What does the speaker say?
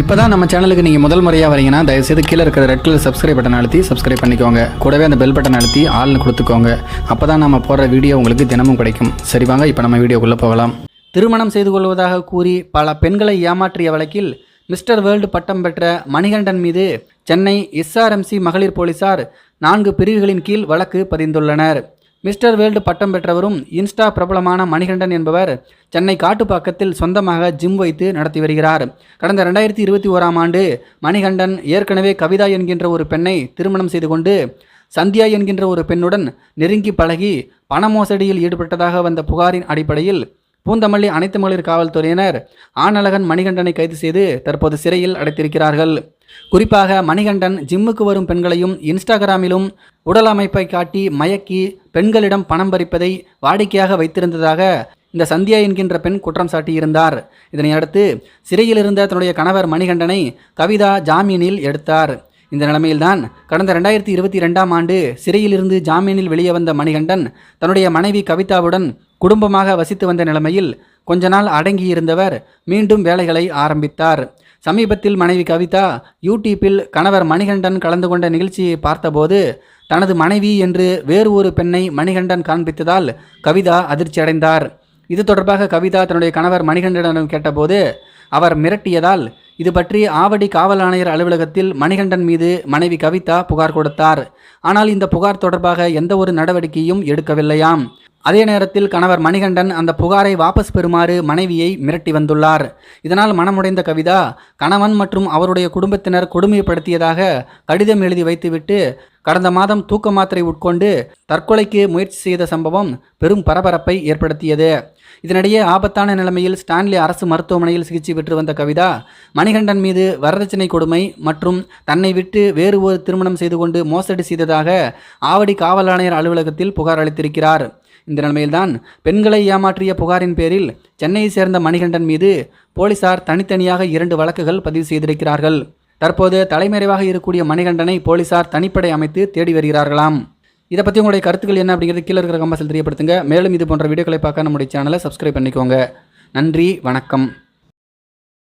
இப்போ தான் நம்ம சேனலுக்கு நீங்கள் முதல் முறையாக வரீங்கன்னா தயவுசெய்து கீழே இருக்கிற ரெட் கலர் சப்ஸ்கிரைப் பட்டன் அழுத்தி சப்ஸ்கிரைப் பண்ணிக்கோங்க. கூடவே அந்த பெல் பட்டன் அழுத்தி ஆள்னு கொடுத்துக்கோங்க. அப்போ தான் நம்ம போடுற வீடியோ உங்களுக்கு தினமும் கிடைக்கும். சரி வாங்க இப்போ நம்ம வீடியோக்குள்ளே போகலாம். திருமணம் செய்து கொள்வதாக கூறி பல பெண்களை ஏமாற்றிய வழக்கில் மிஸ்டர் வேர்ல்டு பட்டம் பெற்ற மணிகண்டன் மீது சென்னை எஸ்ஆர்எம்சி மகளிர் போலீசார் நான்கு பிரிவுகளின் கீழ் வழக்கு பதிந்துள்ளனர். மிஸ்டர் வேர்ல்டு பட்டம் பெற்றவரும் இன்ஸ்டா பிரபலமான மணிகண்டன் என்பவர் சென்னை காட்டுப்பாக்கத்தில் சொந்தமாக ஜிம் வைத்து நடத்தி வருகிறார். கடந்த ரெண்டாயிரத்தி இருபத்தி ஓராம் ஆண்டு மணிகண்டன் ஏற்கனவே கவிதா என்கின்ற ஒரு பெண்ணை திருமணம் செய்து கொண்டு சந்தியா என்கின்ற ஒரு பெண்ணுடன் நெருங்கி பழகி பண மோசடியில் ஈடுபட்டதாக வந்த புகாரின் அடிப்படையில் பூந்தமல்லி அனைத்து மகளிர் காவல்துறையினர் ஆனழகன் மணிகண்டனை கைது செய்து தற்போது சிறையில் அடைத்திருக்கிறார்கள். குறிப்பாக மணிகண்டன் ஜிம்முக்கு வரும் பெண்களையும் இன்ஸ்டாகிராமிலும் உடல் அமைப்பை காட்டி மயக்கி பெண்களிடம் பணம் பறிப்பதை வாடிக்கையாக வைத்திருந்ததாக இந்த சந்தியா என்கின்ற பெண் குற்றம் சாட்டியிருந்தார். இதனை அடுத்து சிறையில் இருந்த தன்னுடைய கணவர் மணிகண்டனை கவிதா ஜாமீனில் எடுத்தார். இந்த நிலைமையில்தான் கடந்த ரெண்டாயிரத்தி இருபத்தி ரெண்டாம் ஆண்டு சிறையிலிருந்து ஜாமீனில் வெளியே வந்த மணிகண்டன் தன்னுடைய மனைவி கவிதாவுடன் குடும்பமாக வசித்து வந்த நிலைமையில் கொஞ்ச நாள் அடங்கியிருந்தவர் மீண்டும் வேலைகளை ஆரம்பித்தார். சமீபத்தில் மனைவி கவிதா யூடியூப்பில் கணவர் மணிகண்டன் கலந்து கொண்ட நிகழ்ச்சியை பார்த்தபோது தனது மனைவி என்று வேறு ஒரு பெண்ணை மணிகண்டன் காண்பித்ததால் கவிதா அதிர்ச்சியடைந்தார் இது தொடர்பாக கவிதா தன்னுடைய கணவர் மணிகண்டனிடம் கேட்டபோது அவர் மிரட்டியதால் இது பற்றி ஆவடி காவல் ஆணையர் அலுவலகத்தில் மணிகண்டன் மீது மனைவி கவிதா புகார் கொடுத்தார். ஆனால் இந்த புகார் தொடர்பாக எந்த ஒரு நடவடிக்கையும் எடுக்கவில்லையாம். அதே நேரத்தில் கணவர் மணிகண்டன் அந்த புகாரை வாபஸ் பெறுமாறு மனைவியை மிரட்டி வந்துள்ளார். இதனால் மனமுடைந்த கவிதா கணவன் மற்றும் அவருடைய குடும்பத்தினர் கொடுமைப்படுத்தியதாக கடிதம் எழுதி வைத்துவிட்டு கடந்த மாதம் தூக்க மாத்திரை உட்கொண்டு தற்கொலைக்கு முயற்சி செய்த சம்பவம் பெரும் பரபரப்பை ஏற்படுத்தியது. இதனிடையே ஆபத்தான நிலைமையில் ஸ்டான்லி அரசு மருத்துவமனையில் சிகிச்சை பெற்று வந்த கவிதா மணிகண்டன் மீது வரதட்சணை கொடுமை மற்றும் தன்னை விட்டு வேறு ஒரு திருமணம் செய்து கொண்டு மோசடி செய்ததாக ஆவடி காவல் ஆணையர் அலுவலகத்தில் புகார் அளித்திருக்கிறார். இந்த நிலைமையில்தான் பெண்களை ஏமாற்றிய புகாரின் பேரில் சென்னையை சேர்ந்த மணிகண்டன் மீது போலீசார் தனித்தனியாக இரண்டு வழக்குகள் பதிவு செய்திருக்கிறார்கள். தற்போது தலைமறைவாக இருக்கக்கூடிய மணிகண்டனை போலீசார் தனிப்படை அமைத்து தேடி வருகிறார்களாம். இதை பற்றி உங்களுடைய கருத்துக்கள் என்ன அப்படிங்கிறது கீழே இருக்கிற கம்பாசில் தெரியப்படுத்துங்க. மேலும் இது போன்ற வீடியோக்களை பார்க்க நம்முடைய சேனலை சப்ஸ்கிரைப் பண்ணிக்கோங்க. நன்றி வணக்கம்.